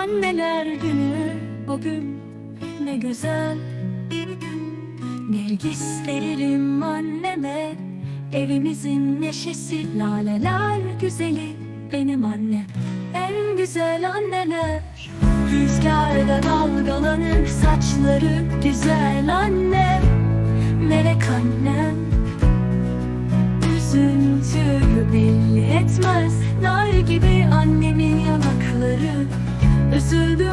Anneler günü bugün ne güzel. Nergis veririm anneme Evimizin neşesi. Laleler güzeli Benim annem. En güzel anneler. Rüzgarda dalgalanır saçları güzel annem Melek annem. Üzüntüyü belli etmez. Nar gibi annemin yanakları Üzüldüm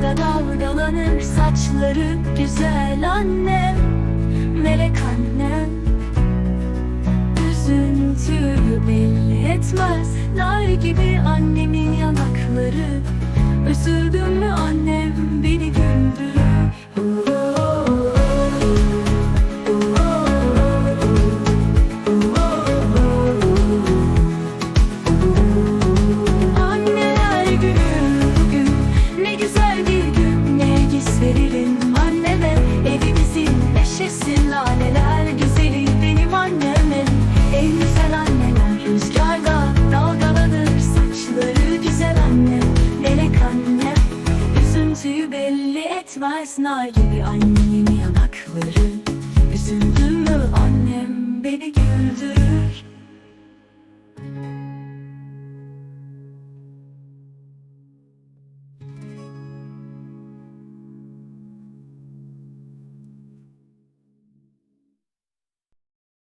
Rüzgarda dalgalanır saçları güzel annem Melek annem Üzüntüyü belli etmez Nar gibi annemin yanakları. Üzüldüm mü annem Belli etmez nar gibi annemin yanakları